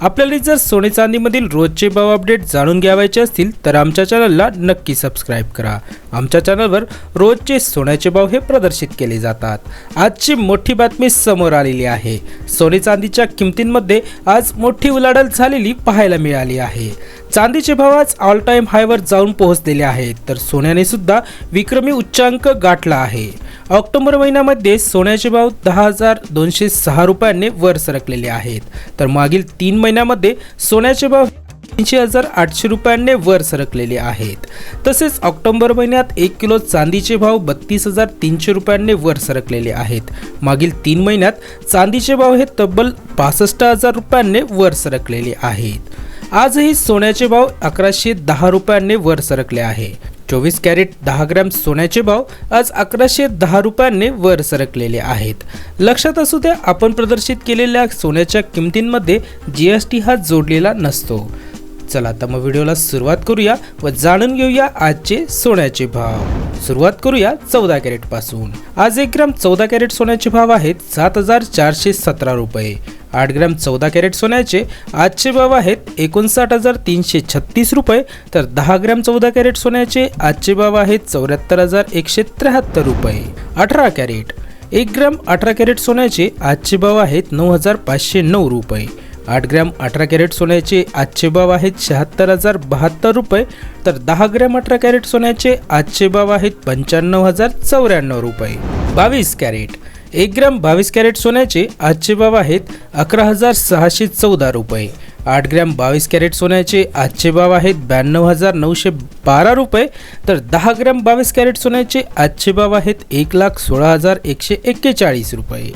आपल्याला जर सोने चांदीमधील रोजचे भाव अपडेट जाणून घ्यावायचे असतील तर आमच्या चॅनलला नक्की सबस्क्राईब करा. आमच्या चॅनलवर रोजचे सोन्याचे भाव हे प्रदर्शित केले जातात. आजची मोठी बातमी समोर आलेली आहे. सोने चांदीच्या किमतींमध्ये आज मोठी उलाढाल झालेली पाहायला मिळाली आहे. चांदीचे भाव आज ऑल टाईम हायवर जाऊन पोहोचलेले आहेत. तर सोन्याने सुद्धा विक्रमी उच्चांक गाठला आहे. ऑक्टोबर महिन्यामध्ये सोन्याचे भाव दहा हजार दोनशे सहा रुपयांनी वर सरकलेले आहेत. तर मागील तीन महिन्यामध्ये सोन्याचे भाव तीनशे हजार आठशे रुपयांनी वर सरकलेले आहेत. तसेच ऑक्टोबर महिन्यात एक किलो चांदीचे भाव बत्तीस हजार तीनशे रुपयांनी वर सरकलेले आहेत. मागील तीन महिन्यात चांदीचे भाव हे तब्बल पासष्ट हजार रुपयांनी वर सरकलेले आहेत. आजही सोन्याचे भाव अकराशे दहा रुपयांनी वर सरकले आहे. चोवीस कॅरेट दहा ग्रॅम सोन्याचे भाव आज अकराशे दहा रुपयांनी वर सरकलेले आहेत. लक्षात असू द्या आपण प्रदर्शित केलेल्या सोन्याच्या किमतींमध्ये जी एस टी हा जोडलेला नसतो. चला आता मग व्हिडिओला सुरुवात करूया व जाणून घेऊया आजचे सोन्याचे भाव. सुरुवात करूया चौदा कॅरेटपासून आज एक ग्राम चौदा कॅरेट सोन्याचे भाव आहेत सात हजार चारशे सतरा रुपये. आठ ग्रॅम चौदा कॅरेट सोन्याचे आजचे भाव आहेत एकोणसाठ हजार तीनशे छत्तीस रुपये. तर दहा ग्रॅम चौदा कॅरेट सोन्याचे आजचे भाव आहेत चौऱ्याहत्तर हजार एकशे त्र्याहत्तर रुपये. अठरा कॅरेट एक ग्रॅम अठरा कॅरेट सोन्याचे आजचे भाव आहेत नऊ हजार पाचशे नऊ रुपये. आठ ग्रॅम अठरा कॅरेट सोन्याचे आजचे भाव आहेत शहात्तर हजार बहात्तर रुपये. तर दहा ग्रॅम अठरा कॅरेट सोन्याचे आजचे भाव आहेत पंच्याण्णव हजार चौऱ्याण्णव रुपये. बावीस कॅरेट एक ग्रॅम बावीस कॅरेट सोन्याचे आजचे भाव आहेत अकरा हजार सहाशे चौदा रुपये. आठ ग्रॅम बावीस कॅरेट सोन्याचे आजचे भाव आहेत ब्याण्णव हजार नऊशे बारा रुपये. तर दहा ग्रॅम बावीस कॅरेट सोन्याचे आजचे भाव आहेत एक लाख सोळा हजार एकशे एक्केचाळीस रुपये.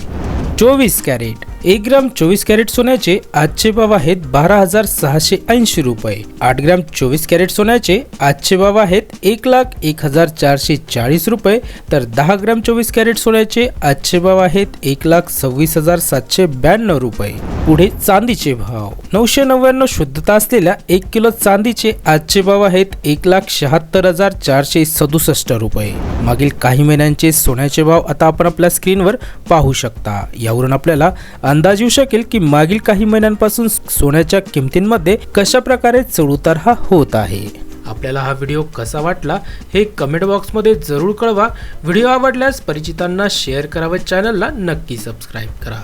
चोवीस कॅरेट. एक ग्राम चोवीस कॅरेट सोन्याचे आजचे भाव आहेत बारा हजार सहाशे ऐंशी रुपये. आठ ग्राम चोवीस कॅरेट सोन्याचे आजचे भाव आहेत एक लाख एक हजार चारशे चाळीस रुपये. तर दहा ग्राम चोवीस कॅरेट सोन्याचे आजचे भाव आहेत एक लाख सव्वीस हजार सातशे ब्याण्णव रुपये. पुढे चांदीचे भाव. नऊशे नव्याण्णव शुद्धता असलेल्या एक किलो चांदीचे आजचे भाव आहेत एक लाख शहात्तर हजार चारशे सदुसष्ट रुपये. मागील काही महिन्यांचे सोन्याचे भाव आता आपण आपल्या स्क्रीनवर पाहू शकता. यावरून आपल्याला अंदाज येऊ शकेल की मागील काही महिन्यांपासून सोन्याच्या किमतींमध्ये कशा प्रकारे चढउतार हा होत आहे. आपल्याला हा व्हिडिओ कसा वाटला हे कमेंट बॉक्समध्ये जरूर कळवा. व्हिडिओ आवडल्यास परिचितांना शेअर करा व चॅनलला नक्की सबस्क्राईब करा.